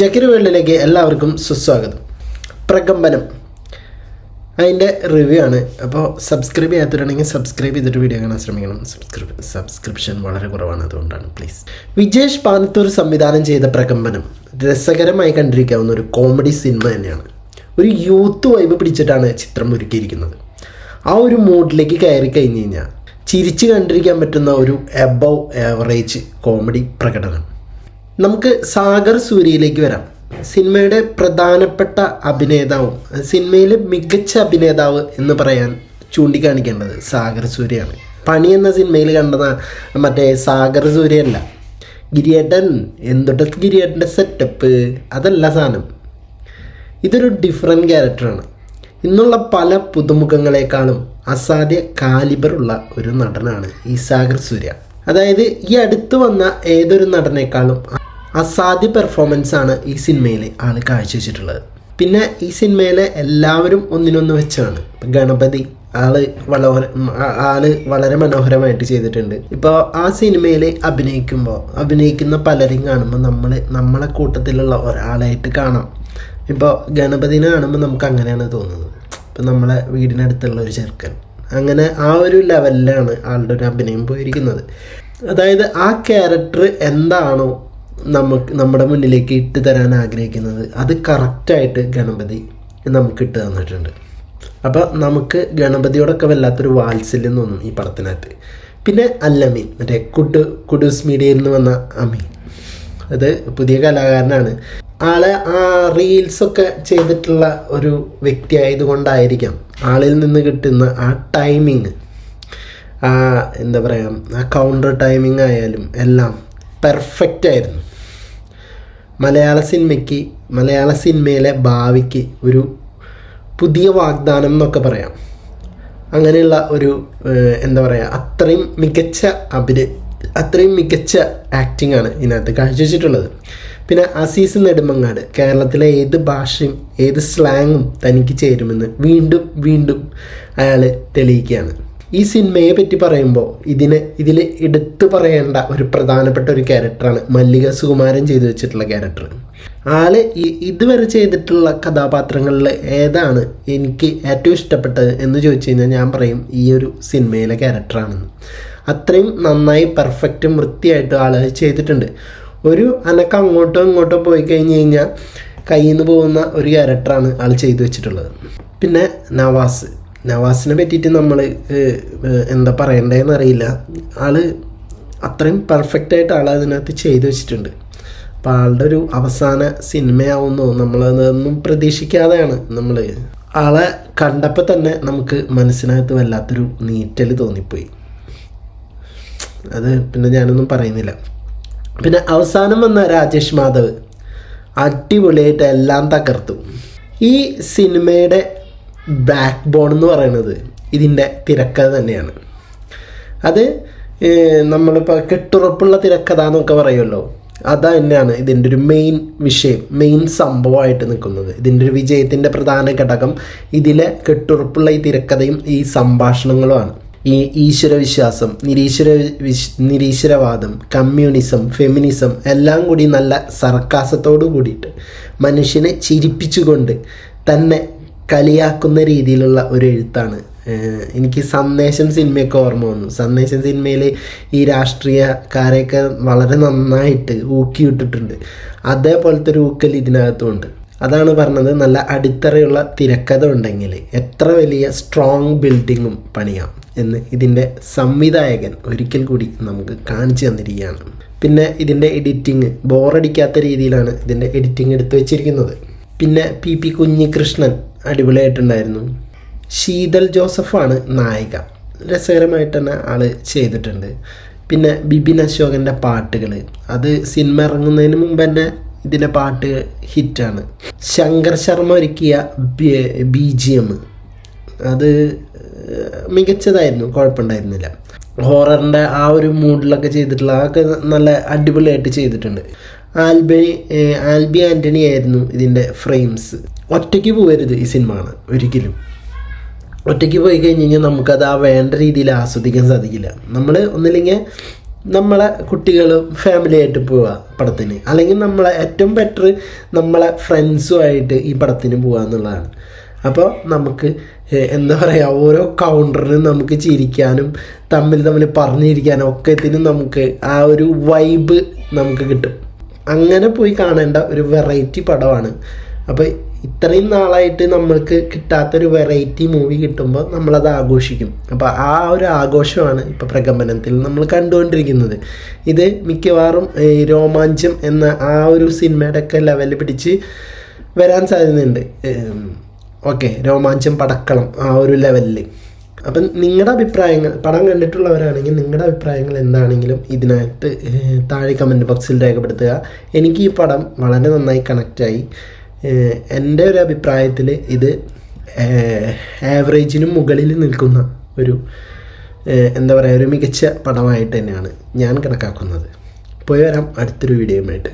ജക്കിരി വേൾഡിലേക്ക് എല്ലാവർക്കും സുസ്വാഗതം. പ്രകമ്പനം. അതിന്റെ റിവ്യൂ ആണ്. അപ്പോൾ സബ്സ്ക്രൈബ് ചെയ്യാത്തവരാണെങ്കിൽ സബ്സ്ക്രൈബ് ചെയ്തിട്ട് വീഡിയോ കാണാൻ ശ്രമിക്കണം. സബ്സ്ക്രിപ് സബ്സ്ക്രിപ്ഷൻ വളരെ കുറവാണ് അതുകൊണ്ടാണ്. പ്ലീസ് വിജേഷ് പാനത്തൂർ സംവിധാനം ചെയ്ത പ്രകമ്പനം രസകരമായി കണ്ടിരിക്കാവുന്ന ഒരു കോമഡി സിനിമ തന്നെയാണ്. ഒരു യൂത്ത് വൈബ് പിടിച്ചിട്ടാണ് ചിത്രം ഒരുക്കിയിരിക്കുന്നത്. ആ ഒരു മൂഡിലേക്ക് കയറി കഴിഞ്ഞ് കഴിഞ്ഞാൽ ചിരിച്ച് കണ്ടിരിക്കാൻ പറ്റുന്ന ഒരു എബവ് ആവറേജ് കോമഡി പ്രകടനം. നമുക്ക് സാഗർ സൂര്യയിലേക്ക് വരാം. സിനിമയുടെ പ്രധാനപ്പെട്ട അഭിനേതാവും സിനിമയിലെ മികച്ച അഭിനേതാവ് എന്ന് പറയാൻ ചൂണ്ടിക്കാണിക്കേണ്ടത് സാഗർ സൂര്യയാണ്. പണി എന്ന സിനിമയിൽ കണ്ടത് മറ്റേ സാഗർ സൂര്യയല്ല. ഗിരിയേട്ടൻ എന്തുട്ട ഗിരിയേട്ടന്റെ സെറ്റപ്പ് അതല്ല സാധനം. ഇതൊരു ഡിഫറെന്റ് ക്യാരക്ടറാണ് ഇന്നുള്ള പല പുതുമുഖങ്ങളെക്കാളും അസാധ്യ കാലിബറുള്ള ഒരു നടനാണ് ഈ സാഗർ സൂര്യ. അതായത് ഈ അടുത്ത് വന്ന ഏതൊരു നടനേക്കാളും അസാധ്യ പെർഫോമൻസ് ആണ് ഈ സിനിമയിൽ ആൾ കാഴ്ചവെച്ചിട്ടുള്ളത്. പിന്നെ ഈ സിനിമയിലെ എല്ലാവരും ഒന്നിനൊന്ന് വെച്ചാണ്. ഗണപതി ആൾ വളരെ ആൾ വളരെ മനോഹരമായിട്ട് ചെയ്തിട്ടുണ്ട്. ഇപ്പോൾ ആ സിനിമയിൽ അഭിനയിക്കുമ്പോൾ അഭിനയിക്കുന്ന പലരും കാണുമ്പോൾ നമ്മൾ നമ്മളെ കൂട്ടത്തിലുള്ള ഒരാളായിട്ട് കാണാം. ഇപ്പോൾ ഗണപതിനെ കാണുമ്പോൾ നമുക്ക് അങ്ങനെയാണ് തോന്നുന്നത്. ഇപ്പം നമ്മളെ വീടിനടുത്തുള്ള ഒരു ചെറുക്കൻ. അങ്ങനെ ആ ഒരു ലെവലിലാണ് ആളുടെ ഒരു അഭിനയം പോയിരിക്കുന്നത്. അതായത് ആ ക്യാരക്ടർ എന്താണോ നമുക്ക് നമ്മുടെ മുന്നിലേക്ക് ഇട്ട് തരാൻ ആഗ്രഹിക്കുന്നത് അത് കറക്റ്റായിട്ട് ഗണപതി നമുക്ക് ഇട്ട് തന്നിട്ടുണ്ട്. അപ്പോൾ നമുക്ക് ഗണപതിയോടൊക്കെ വല്ലാത്തൊരു വാത്സല്യം തോന്നും ഈ പടത്തിനകത്ത്. പിന്നെ അല്ലമീൻ മറ്റേ കുഡ് കുഡൂസ് മീഡിയയിൽ നിന്ന് വന്ന അമീൻ അത് പുതിയ കലാകാരനാണ്. ആളെ ആ റീൽസൊക്കെ ചെയ്തിട്ടുള്ള ഒരു വ്യക്തി ആയതുകൊണ്ടായിരിക്കാം ആളിൽ നിന്ന് കിട്ടുന്ന ആ ടൈമിങ് ആ എന്താ പറയുക ആ കൗണ്ടർ ടൈമിംഗ് ആയാലും എല്ലാം പെർഫെക്റ്റ് ആയിരുന്നു. മലയാള സിനിമയ്ക്ക് മലയാള സിനിമയിലെ ഭാവിക്ക് ഒരു പുതിയ വാഗ്ദാനം എന്നൊക്കെ പറയാം. അങ്ങനെയുള്ള ഒരു എന്താ പറയുക അത്രയും മികച്ച അഭിനയ അത്രയും മികച്ച ആക്ടിംഗ് ആണ് ഇതിനകത്ത് കാഴ്ചവെച്ചിട്ടുള്ളത് പിന്നെ അസീസ് നെടുമങ്ങാട് കേരളത്തിലെ ഏത് ഭാഷയും ഏത് സ്ലാങ്ങും തനിക്ക് ചേരുമെന്ന് വീണ്ടും വീണ്ടും അയാൾ തെളിയിക്കുകയാണ്. ഈ സിനിമയെ പറ്റി പറയുമ്പോൾ ഇതിന് ഇതിൽ എടുത്തു പറയേണ്ട ഒരു പ്രധാനപ്പെട്ട ഒരു ക്യാരക്ടറാണ് മല്ലിക സുകുമാരൻ ചെയ്തു വെച്ചിട്ടുള്ള ക്യാരക്ടർ. ആൾ ഇതുവരെ ചെയ്തിട്ടുള്ള കഥാപാത്രങ്ങളിൽ ഏതാണ് എനിക്ക് ഏറ്റവും ഇഷ്ടപ്പെട്ടത് എന്ന് ചോദിച്ചു കഴിഞ്ഞാൽ ഞാൻ പറയും ഈ ഒരു സിനിമയിലെ ക്യാരക്ടറാണെന്ന് അത്രയും നന്നായി പെർഫെക്റ്റും വൃത്തിയായിട്ട് ആൾ ചെയ്തിട്ടുണ്ട്. ഒരു അനക്ക അങ്ങോട്ടോ ഇങ്ങോട്ടോ പോയി കഴിഞ്ഞ് കഴിഞ്ഞാൽ കയ്യിൽ നിന്ന് പോകുന്ന ഒരു ക്യാരക്ടറാണ് ആൾ ചെയ്തു വെച്ചിട്ടുള്ളത്. പിന്നെ നവാസ്. നവാസിനെ പറ്റിയിട്ട് നമ്മൾ എന്താ പറയണ്ടതെന്ന് അറിയില്ല. ആൾ അത്രയും പെർഫെക്റ്റ് ആയിട്ട് ആൾ അതിനകത്ത് ചെയ്തു വെച്ചിട്ടുണ്ട്. അപ്പോൾ ആളുടെ ഒരു അവസാന സിനിമയാവുന്നു. നമ്മളതൊന്നും പ്രതീക്ഷിക്കാതെയാണ് നമ്മൾ ആളെ കണ്ടപ്പോൾ തന്നെ നമുക്ക് മനസ്സിനകത്ത് വല്ലാത്തൊരു നീറ്റൽ തോന്നിപ്പോയി. അത് പിന്നെ ഞാനൊന്നും പറയുന്നില്ല. പിന്നെ അവസാനം വന്ന രാജേഷ് മാധവ് അടിപൊളിയായിട്ട് എല്ലാം തകർത്തു. ഈ സിനിമയുടെ ബാക്ക് ബോൺ എന്ന് പറയുന്നത് ഇതിന്റെ തിരക്കഥ തന്നെയാണ്. അത് നമ്മളിപ്പോൾ കെട്ടുറപ്പുള്ള തിരക്കഥ എന്നൊക്കെ പറയുമല്ലോ അത് തന്നെയാണ് ഇതിന്റെ ഒരു മെയിൻ വിഷയം മെയിൻ സംഭവമായിട്ട് നിൽക്കുന്നത്. ഇതിന്റെ ഒരു വിജയത്തിന്റെ പ്രധാന ഘടകം ഇതിലെ കെട്ടുറപ്പുള്ള ഈ തിരക്കഥയും ഈ സംഭാഷണങ്ങളുമാണ്. ഈ ഈശ്വര വിശ്വാസം നിരീശ്വര വിശ് നിരീശ്വരവാദം കമ്മ്യൂണിസം ഫെമിനിസം എല്ലാം കൂടി നല്ല സർക്കാസത്തോടു കൂടിയിട്ട് മനുഷ്യനെ ചിരിപ്പിച്ചുകൊണ്ട് തന്നെ കളിയാക്കുന്ന രീതിയിലുള്ള ഒരു എഴുത്താണ്. എനിക്ക് സന്ദേശം സിനിമയൊക്കെ ഓർമ്മ വന്നു. സന്ദേശം സിനിമയിൽ ഈ രാഷ്ട്രീയക്കാരെയൊക്കെ വളരെ നന്നായിട്ട് ഊക്കിയിട്ടിട്ടുണ്ട്. അതേപോലത്തെ ഒരു ഊക്കൽ ഇതിനകത്തുമുണ്ട്. അതാണ് പറഞ്ഞത് നല്ല അടിത്തറയുള്ള തിരക്കഥ ഉണ്ടെങ്കിൽ എത്ര വലിയ സ്ട്രോങ് ബിൽഡിങ്ങും പണിയാം എന്ന് ഇതിന്റെ സംവിധായകൻ ഒരിക്കൽ കൂടി നമുക്ക് കാണിച്ചു തന്നിരിക്കുകയാണ്. പിന്നെ ഇതിന്റെ എഡിറ്റിങ് ബോറടിക്കാത്ത രീതിയിലാണ് ഇതിന്റെ എഡിറ്റിംഗ് എടുത്തു വെച്ചിരിക്കുന്നത്. പിന്നെ പി പി കുഞ്ഞികൃഷ്ണൻ അടിപൊളിയായിട്ടുണ്ടായിരുന്നു. ശീതൽ ജോസഫാണ് നായിക. രസകരമായിട്ട് തന്നെ ആൾ ചെയ്തിട്ടുണ്ട്. പിന്നെ ബിബിൻ അശോകന്റെ പാട്ടുകൾ അത് സിനിമ ഇറങ്ങുന്നതിന് മുമ്പ് തന്നെ ഇതിന്റെ പാട്ട് ഹിറ്റാണ്. ശങ്കർ ശർമ്മ ഒരുക്കിയ ബി ജി എം അത് മികച്ചതായിരുന്നു. കുഴപ്പമുണ്ടായിരുന്നില്ല. ഹോററിന്റെ ആ ഒരു മൂഡിലൊക്കെ ചെയ്തിട്ടുള്ള അതൊക്കെ നല്ല അടിപൊളിയായിട്ട് ചെയ്തിട്ടുണ്ട്. ആൽബി ആൽബി ആന്റണി ആയിരുന്നു ഇതിന്റെ ഫ്രെയിംസ്. ഒറ്റയ്ക്ക് പോകരുത് ഈ സിനിമ കാണാൻ ഒരിക്കലും. ഒറ്റയ്ക്ക് പോയി കഴിഞ്ഞ് കഴിഞ്ഞാൽ നമുക്കത് ആ വേണ്ട രീതിയിൽ ആസ്വദിക്കാൻ സാധിക്കില്ല. നമ്മൾ ഒന്നില്ലെങ്കിൽ നമ്മളെ കുട്ടികളും ഫാമിലി ആയിട്ട് പോവുക പടത്തിന്. അല്ലെങ്കിൽ നമ്മളെ ഏറ്റവും ബെറ്റർ നമ്മളെ ഫ്രണ്ട്സുമായിട്ട് ഈ പടത്തിന് പോവുക എന്നുള്ളതാണ്. അപ്പോൾ നമുക്ക് എന്താ പറയുക ഓരോ കൗണ്ടറിനും നമുക്ക് ചിരിക്കാനും തമ്മിൽ തമ്മിൽ പറഞ്ഞിരിക്കാനും ഒക്കെ ഇതിനും നമുക്ക് ആ ഒരു വൈബ് നമുക്ക് കിട്ടും. അങ്ങനെ പോയി കാണേണ്ട ഒരു വെറൈറ്റി പടമാണ് അപ്പോൾ ഇത്രയും നാളായിട്ട് നമ്മൾക്ക് കിട്ടാത്തൊരു വെറൈറ്റി മൂവി കിട്ടുമ്പോൾ നമ്മളത് ആഘോഷിക്കും. അപ്പോൾ ആ ഒരു ആഘോഷമാണ് ഇപ്പോൾ പ്രകമ്പനത്തിൽ നമ്മൾ കണ്ടുകൊണ്ടിരിക്കുന്നത്. ഇത് മിക്കവാറും രോമാഞ്ചം എന്ന ആ ഒരു സിനിമയുടെ ഒക്കെ ലെവലിൽ പിടിച്ച് വരാൻ സാധ്യതയുണ്ട്. ഓക്കെ രോമാഞ്ചം പടക്കളം ആ ഒരു ലെവലിൽ അപ്പം നിങ്ങളുടെ അഭിപ്രായങ്ങൾ പടം കണ്ടിട്ടുള്ളവരാണെങ്കിൽ നിങ്ങളുടെ അഭിപ്രായങ്ങൾ എന്താണെങ്കിലും ഇതിനകത്ത് താഴെ കമന്റ് ബോക്സിൽ രേഖപ്പെടുത്തുക. എനിക്ക് ഈ പടം വളരെ നന്നായി കണക്റ്റായി എന്റെ ഒരു അഭിപ്രായത്തിൽ ഇത് ആവറേജിനും മുകളിൽ നിൽക്കുന്ന ഒരു എന്താ പറയുക ഒരു മികച്ച പടമായിട്ട് തന്നെയാണ് ഞാൻ കണക്കാക്കുന്നത്. പോയി വരാം അടുത്തൊരു വീഡിയോയുമായിട്ട്.